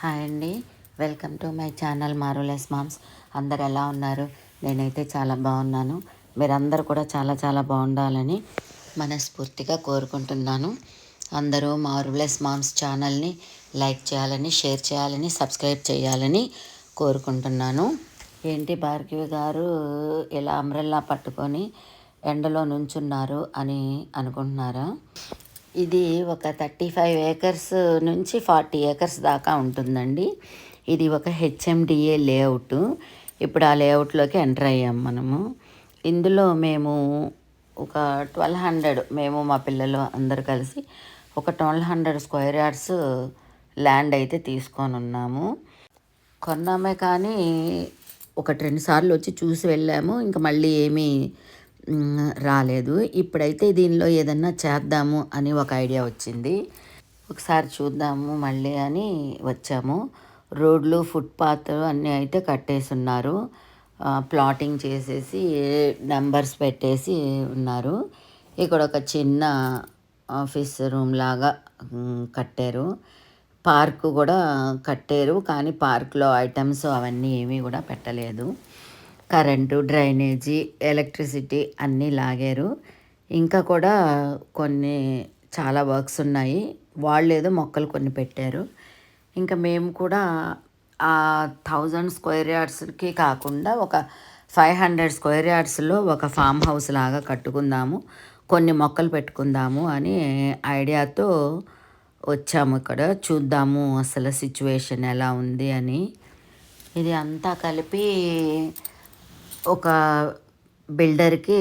Hi అండి. Welcome to my channel మారులెస్ moms. అందరు ఎలా ఉన్నారు? నేనైతే చాలా బాగున్నాను. మీరందరూ కూడా చాలా చాలా బాగుండాలని మనస్ఫూర్తిగా కోరుకుంటున్నాను. అందరూ మారులెస్ మామ్స్ ఛానల్ని లైక్ చేయాలని షేర్ చేయాలని సబ్స్క్రైబ్ చేయాలని కోరుకుంటున్నాను. ఏంటి భార్గవి గారు ఇలా అంబ్రెల్లా పట్టుకొని ఎండలో నుంచున్నారు అని అనుకుంటున్నారా? ఇది ఒక థర్టీ ఫైవ్ ఏకర్స్ నుంచి ఫార్టీ ఏకర్స్ దాకా ఉంటుందండి. ఇది ఒక హెచ్ఎండిఏ లేఅవుట్. ఇప్పుడు ఆ లేఅవుట్లోకి ఎంటర్ అయ్యాం మనము. ఇందులో మేము ఒక ట్వెల్వ్ హండ్రెడ్ మేము మా పిల్లలు అందరు కలిసి ఒక twelve hundred square yards land అయితే తీసుకొని ఉన్నాము. కొన్నామే కానీ ఒకటి రెండు సార్లు వచ్చి చూసి వెళ్ళాము. ఇంకా మళ్ళీ ఏమీ రాలేదు. ఇప్పుడైతే దీనిలో ఏదన్నా చేద్దాము అని ఒక ఐడియా వచ్చింది. ఒకసారి చూద్దాము మళ్ళీ అని వచ్చాము. రోడ్లు ఫుట్పాత్ అన్నీ అయితే కట్టేసి ఉన్నారు ప్లాటింగ్ చేసేసి నెంబర్స్ పెట్టేసి ఉన్నారు. ఇక్కడ ఒక చిన్న ఆఫీస్ రూమ్ లాగా కట్టారు. పార్క్ కూడా కట్టారు. కానీ పార్క్లో ఐటమ్స్ అవన్నీ ఏమీ కూడా పెట్టలేదు. కరెంటు డ్రైనేజీ ఎలక్ట్రిసిటీ అన్నీ లాగారు. ఇంకా కూడా కొన్ని చాలా వర్క్స్ ఉన్నాయి. వాళ్ళు ఏదో మొక్కలు కొన్ని పెట్టారు. ఇంకా మేము కూడా ఆ థౌజండ్ స్క్వేర్ యార్డ్స్కి కాకుండా ఒక ఫైవ్ హండ్రెడ్ స్క్వేర్ యార్డ్స్లో ఒక ఫామ్ హౌస్ లాగా కట్టుకుందాము. కొన్ని మొక్కలు పెట్టుకుందాము అని ఐడియాతో వచ్చాము ఇక్కడ. చూద్దాము అసలు సిచ్యువేషన్ ఎలా ఉంది అని. ఇది అంతా కలిపి ఒక బిల్డర్కి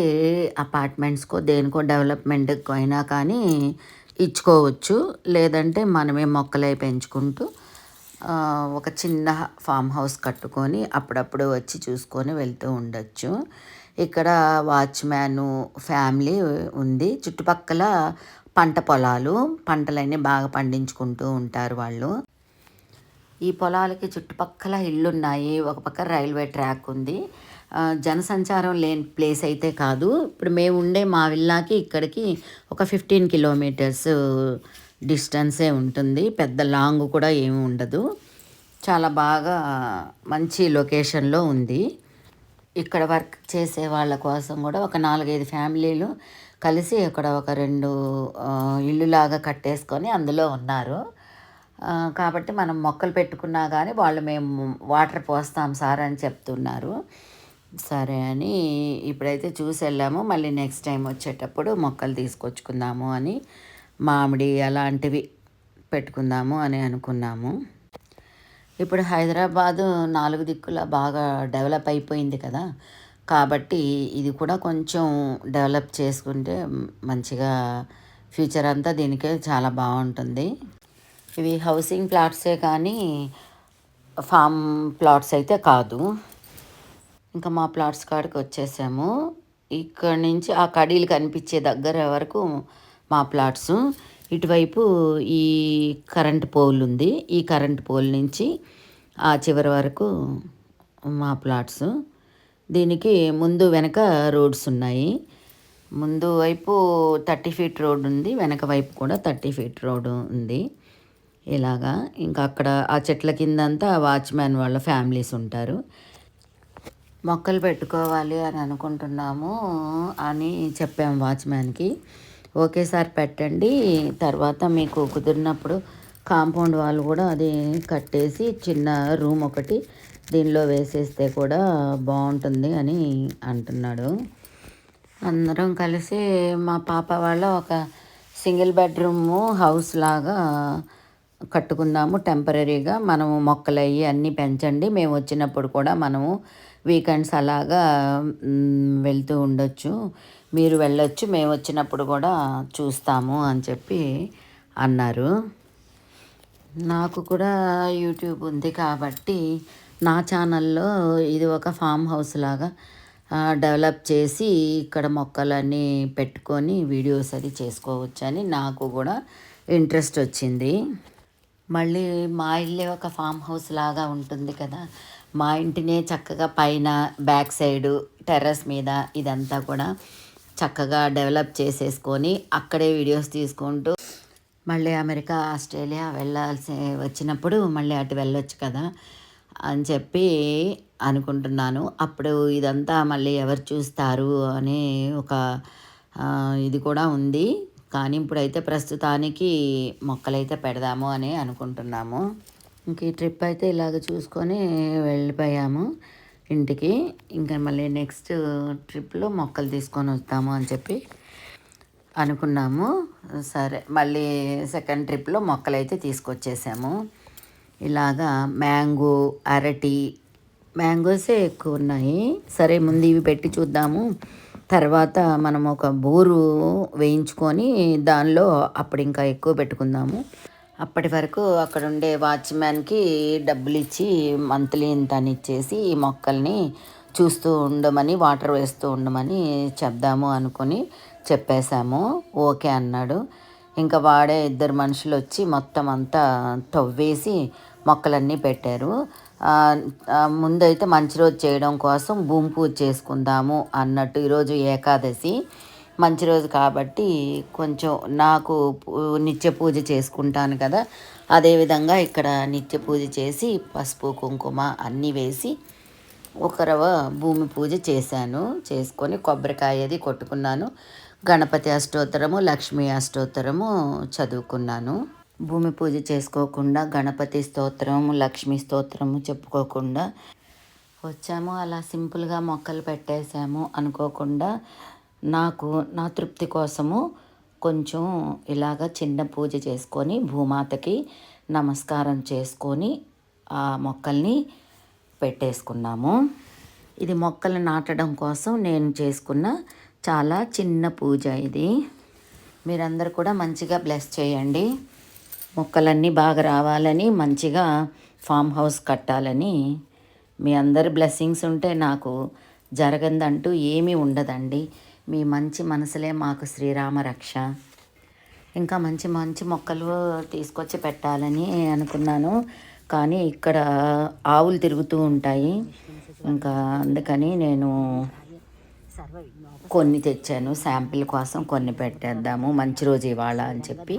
అపార్ట్మెంట్స్కో దేనికో డెవలప్మెంట్కి అయినా కానీ ఇచ్చుకోవచ్చు. లేదంటే మనమే మొక్కలై పెంచుకుంటూ ఒక చిన్న ఫామ్ హౌస్ కట్టుకొని అప్పుడప్పుడు వచ్చి చూసుకొని వెళ్తూ ఉండొచ్చు. ఇక్కడ వాచ్మ్యాను ఫ్యామిలీ ఉంది. చుట్టుపక్కల పంట పొలాలు పంటలన్నీ బాగా పండించుకుంటూ ఉంటారు వాళ్ళు. ఈ పొలాలకి చుట్టుపక్కల ఇళ్ళు ఉన్నాయి ఒక పక్క రైల్వే ట్రాక్ ఉంది. జనసంచారం లేని ప్లేస్ అయితే కాదు. ఇప్పుడు మేము ఉండే మా విల్లాకి ఇక్కడికి ఒక ఫిఫ్టీన్ కిలోమీటర్స్ డిస్టెన్సే ఉంటుంది. పెద్ద లాంగ్ కూడా ఏమి ఉండదు. చాలా బాగా మంచి లొకేషన్లో ఉంది. ఇక్కడ వర్క్ చేసే వాళ్ళ కోసం కూడా ఒక నాలుగైదు ఫ్యామిలీలు కలిసి అక్కడ ఒక రెండు ఇల్లులాగా కట్టేసుకొని అందులో ఉన్నారు. కాబట్టి మనం మొక్కలు పెట్టుకున్నా కానీ వాళ్ళు మేము వాటర్ పోస్తాం సార్ అని చెప్తున్నారు. సరే అని ఇప్పుడైతే చూసి వెళ్ళాము మళ్ళీ నెక్స్ట్ టైం వచ్చేటప్పుడు మొక్కలు తీసుకొచ్చుకుందాము అని మామిడి అలాంటివి పెట్టుకుందాము అని అనుకున్నాము. ఇప్పుడు హైదరాబాదు నాలుగు దిక్కులా బాగా డెవలప్ అయిపోయింది కదా. కాబట్టి ఇది కూడా కొంచెం డెవలప్ చేసుకుంటే మంచిగా ఫ్యూచర్ అంతా దీనికే చాలా బాగుంటుంది. ఇవి హౌసింగ్ ప్లాట్సే కానీ ఫామ్ ప్లాట్స్ అయితే కాదు. ఇంకా మా ప్లాట్స్ కాడికి వచ్చేసాము. ఇక్కడ నుంచి ఆ కడీలు కనిపించే దగ్గర వరకు మా ప్లాట్స్. ఇటువైపు ఈ కరెంట్ పోల్ ఉంది. ఈ కరెంట్ పోల్ నుంచి ఆ చివరి వరకు మా ప్లాట్స్. దీనికి ముందు వెనక రోడ్స్ ఉన్నాయి. ముందు వైపు థర్టీ ఫీట్ రోడ్ ఉంది. వెనక వైపు కూడా థర్టీ ఫీట్ రోడ్ ఉంది. ఇలాగా. ఇంకా అక్కడ ఆ చెట్ల కిందంతా వాచ్మ్యాన్ వాళ్ళ ఫ్యామిలీస్ ఉంటారు. మొక్కలు పెట్టుకోవాలి అని అనుకుంటున్నాము అని చెప్పాము వాచ్మ్యాన్కి. ఒకేసారి పెట్టండి. తర్వాత మీకు కుదిరినప్పుడు కాంపౌండ్ వాళ్ళు కూడా అది కట్టేసి చిన్న రూమ్ ఒకటి దీనిలో వేసేస్తే కూడా బాగుంటుంది అని అంటున్నాడు. అందరం కలిసి మా పాప వాళ్ళ ఒక సింగిల్ బెడ్రూము హౌస్ లాగా కట్టుకుందాము టెంపరీగా. మనము మొక్కలు అవి అన్నీ పెంచండి. మేము వచ్చినప్పుడు కూడా మనము వీకెండ్స్ అలాగా వెళ్తూ ఉండొచ్చు. మీరు వెళ్ళొచ్చు మేము వచ్చినప్పుడు కూడా చూస్తాము అని చెప్పి అన్నారు. నాకు కూడా యూట్యూబ్ ఉంది కాబట్టి నా ఛానల్లో ఇది ఒక ఫామ్ హౌస్ లాగా డెవలప్ చేసి ఇక్కడ మొక్కలన్నీ పెట్టుకొని వీడియోస్ అది చేసుకోవచ్చని నాకు కూడా ఇంట్రెస్ట్ వచ్చింది. మళ్ళీ మా ఇల్లే ఒక ఫామ్ హౌస్ లాగా ఉంటుంది కదా మా ఇంటినే చక్కగా పైన బ్యాక్ సైడు టెర్రస్ మీద ఇదంతా కూడా చక్కగా డెవలప్ చేసేసుకొని అక్కడే వీడియోస్ తీసుకుంటూ మళ్ళీ అమెరికా ఆస్ట్రేలియా వెళ్ళాల్సి వచ్చినప్పుడు మళ్ళీ అటు వెళ్ళొచ్చు కదా అని చెప్పి అనుకుంటున్నాను. అప్పుడు ఇదంతా మళ్ళీ ఎవరు చూస్తారు అనే ఒక ఇది కూడా ఉంది. కానీ ఇప్పుడైతే ప్రస్తుతానికి మొక్కలైతే పెడదాము అని అనుకుంటున్నాము. ఇంక ఈ ట్రిప్ అయితే ఇలాగ చూసుకొని వెళ్ళిపోయాము ఇంటికి. ఇంకా మళ్ళీ నెక్స్ట్ ట్రిప్లో మొక్కలు తీసుకొని వస్తాము అని చెప్పి అనుకున్నాము. సరే మళ్ళీ సెకండ్ ట్రిప్లో మొక్కలైతే తీసుకొచ్చేసాము. ఇలాగా మ్యాంగో అరటి మ్యాంగోసే ఎక్కువ ఉన్నాయి. సరే ముందు ఇవి పెట్టి చూద్దాము. తర్వాత మనం ఒక బోరు వేయించుకొని దానిలో అప్పుడు ఇంకా ఎక్కువ పెట్టుకుందాము. అప్పటి వరకు అక్కడ ఉండే వాచ్మ్యాన్కి డబ్బులు ఇచ్చి మంత్లీ ఇంత అని ఇచ్చేసి ఈ మొక్కల్ని చూస్తూ ఉండమని వాటర్ వేస్తూ ఉండమని చెప్దాము అనుకొని చెప్పేశాము. ఓకే అన్నాడు. ఇంకా వాడే ఇద్దరు మనుషులు వచ్చి మొత్తం అంతా తవ్వేసి మొక్కలన్నీ పెట్టారు. ముందైతే మంచి రోజు చేయడం కోసం భూమి పూజ చేసుకుందాము అన్నట్టు ఈరోజు ఏకాదశి. మంచి రోజు కాబట్టి కొంచెం నాకు నిత్య పూజ చేసుకుంటాను కదా. అదేవిధంగా ఇక్కడ నిత్య పూజ చేసి పసుపు కుంకుమ అన్నీ వేసి ఒక రవ భూమి పూజ చేశాను. చేసుకొని కొబ్బరికాయ అది కొట్టుకున్నాను. గణపతి అష్టోత్తరము లక్ష్మీ అష్టోత్తరము చదువుకున్నాను. భూమి పూజ చేసుకోకుండా గణపతి స్తోత్రము లక్ష్మీ స్తోత్రము చెప్పుకోకుండా వచ్చాము. అలా సింపుల్గా మొక్కలు పెట్టేశాము అనుకోకుండా నాకు నా తృప్తి కోసము కొంచెం ఇలాగ చిన్న పూజ చేసుకొని భూమాతకి నమస్కారం చేసుకొని ఆ మొక్కల్ని పెట్టేసుకున్నాము. ఇది మొక్కలు నాటడం కోసం నేను చేసుకున్న చాలా చిన్న పూజ ఇది. మీరందరూ కూడా మంచిగా బ్లెస్ చేయండి. మొక్కలన్నీ బాగా రావాలని మంచిగా ఫామ్ హౌస్ కట్టాలని మీ అందరి బ్లెస్సింగ్స్ ఉంటే నాకు జరగందంటూ ఏమీ ఉండదండి. మీ మంచి మనసులే మాకు శ్రీరామ రక్ష. ఇంకా మంచి మంచి మొక్కలు తీసుకొచ్చి పెట్టాలని అనుకున్నాను. కానీ ఇక్కడ ఆవులు తిరుగుతూ ఉంటాయి. ఇంకా అందుకని నేను కొన్ని తెచ్చాను. శాంపిల్ కోసం కొన్ని పెట్టేద్దాము. మంచి రోజు ఇవాళ అని చెప్పి.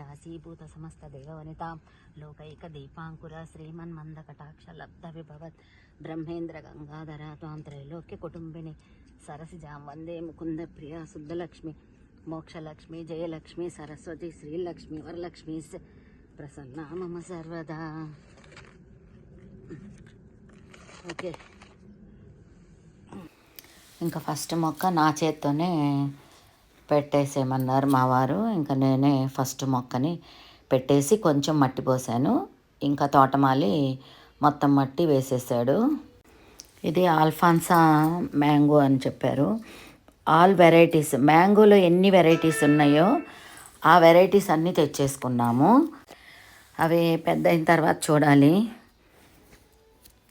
దాసీభూత సమస్త దేవవనితాం లోకైక దీపాంకుర శ్రీమన్ మంద కటాక్ష లబ్ధ విభవత్ బ్రహ్మేంద్ర గంగాధర త్వాం త్రైలోక్య కుటుంబిని సరసిజాం వందే ముకుంద ప్రియ శుద్ధలక్ష్మి మోక్షలక్ష్మి జయలక్ష్మి సరస్వతి శ్రీలక్ష్మి వరలక్ష్మి ప్రసన్న మమ సర్వదా. ఓకే. ఇంకా ఫస్ట్ మొక్క నా చేత్తోనే పెట్టేసేయమన్నారు మా వారు. ఇంకా నేనే ఫస్ట్ మొక్కని పెట్టేసి కొంచెం మట్టి పోసాను. ఇంకా తోటమాలి మొత్తం మట్టి వేసేసాడు. ఇది ఆల్ఫాన్సా మ్యాంగో అని చెప్పారు. ఆల్ వెరైటీస్ మ్యాంగోలో ఎన్ని వెరైటీస్ ఉన్నాయో ఆ వెరైటీస్ అన్నీ తెచ్చేసుకున్నాము. అవి పెద్ద అయిన తర్వాత చూడాలి.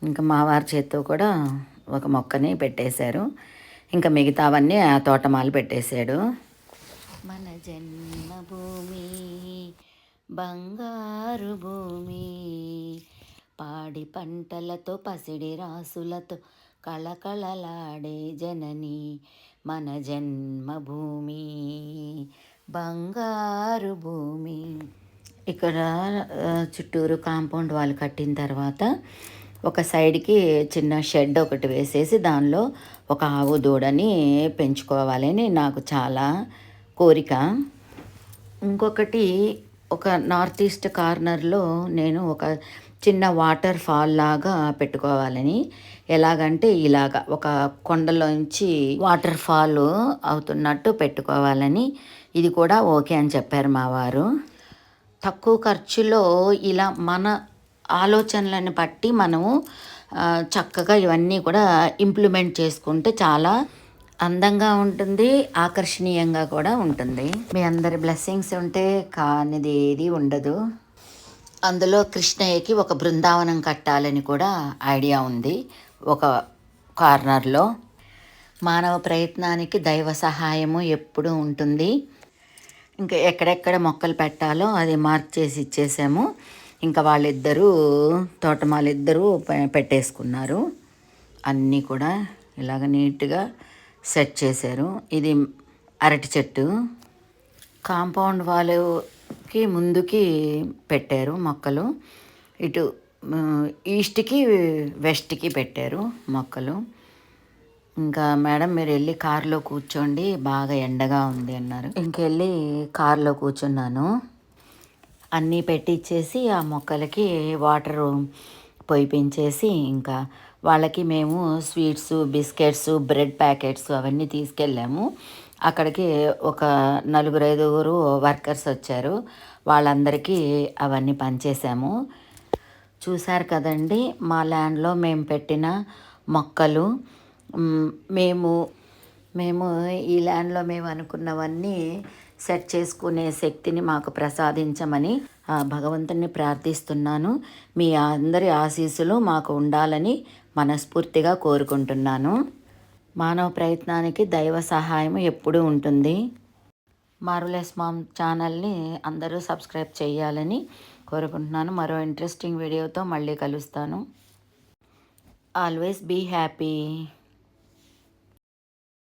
ఇంకా మా వారి చేత్తో కూడా ఒక మొక్కని పెట్టేశారు. ఇంకా మిగతావన్నీ ఆ తోటమాలు పెట్టేశాడు. మన జన్మభూమి బంగారు భూమి పాడి పంటలతో పసిడి రాసులతో కళకళలాడే జనని మన జన్మభూమి బంగారు భూమి. ఇక్కడ చుట్టూరు కాంపౌండ్ వాళ్ళు కట్టిన తర్వాత ఒక సైడ్కి చిన్న షెడ్ ఒకటి వేసేసి దానిలో ఒక ఆవు దూడని పెంచుకోవాలని నాకు చాలా కోరిక. ఇంకొకటి ఒక నార్త్ ఈస్ట్ కార్నర్లో నేను ఒక చిన్న వాటర్ ఫాల్ లాగా పెట్టుకోవాలని. ఎలాగంటే ఇలాగ ఒక కొండలోంచి వాటర్ ఫాల్ అవుతున్నట్టు పెట్టుకోవాలని. ఇది కూడా ఓకే అని చెప్పారు మా వారు. తక్కువ ఖర్చులో ఇలా మన ఆలోచనలను బట్టి మనము చక్కగా ఇవన్నీ కూడా ఇంప్లిమెంట్ చేసుకుంటే చాలా అందంగా ఉంటుంది ఆకర్షణీయంగా కూడా ఉంటుంది. మీ అందరి బ్లెస్సింగ్స్ ఉంటే కానిది ఏది ఉండదు. అందులో కృష్ణయ్యకి ఒక బృందావనం కట్టాలని కూడా ఐడియా ఉంది. ఒక కార్నర్లో. మానవ ప్రయత్నానికి దైవ సహాయము ఎప్పుడూ ఉంటుంది. ఇంకా ఎక్కడెక్కడ మొక్కలు పెట్టాలో అది మార్క్ చేసి ఇచ్చేసాము. ఇంకా వాళ్ళిద్దరూ తోటమాలిద్దరూ పెట్టేసుకున్నారు. అన్నీ కూడా ఇలాగ నీట్గా సెట్ చేశారు. ఇది అరటి చెట్టు. కాంపౌండ్ వాళ్ళు కి ముందుకి పెట్టారు మొక్కలు. ఇటు ఈస్ట్కి వెస్ట్కి పెట్టారు మొక్కలు. ఇంకా మేడం మీరు వెళ్ళి కారులో కూర్చోండి బాగా ఎండగా ఉంది అన్నారు. ఇంకెళ్ళి కారులో కూర్చున్నాను. అన్నీ పెట్టించేసి ఆ మొక్కలకి వాటర్ పొయ్యిపించేసి ఇంకా వాళ్ళకి మేము స్వీట్స్ బిస్కెట్స్ బ్రెడ్ ప్యాకెట్స్ అవన్నీ తీసుకెళ్ళాము. అక్కడికి ఒక నలుగురు ఐదుగురు వర్కర్స్ వచ్చారు. వాళ్ళందరికీ అవన్నీ పనిచేసాము చూశారు కదండి మా ల్యాండ్లో మేము పెట్టిన మొక్కలు. మేము మేము ఈ ల్యాండ్లో మేము అనుకున్నవన్నీ సెట్ చేసుకునే శక్తిని మాకు ప్రసాదించమని ఆ భగవంతుని ప్రార్థిస్తున్నాను. మీ అందరి ఆశీస్సులు మాకు ఉండాలని మనస్ఫూర్తిగా కోరుకుంటున్నాను. మానవ ప్రయత్నానికి దైవ సహాయం ఎప్పుడూ ఉంటుంది. మారులెస్ మామ్ ఛానల్ని అందరూ సబ్స్క్రైబ్ చేయాలని కోరుకుంటున్నాను. మరో ఇంట్రెస్టింగ్ వీడియోతో మళ్ళీ కలుస్తాను. Always be happy.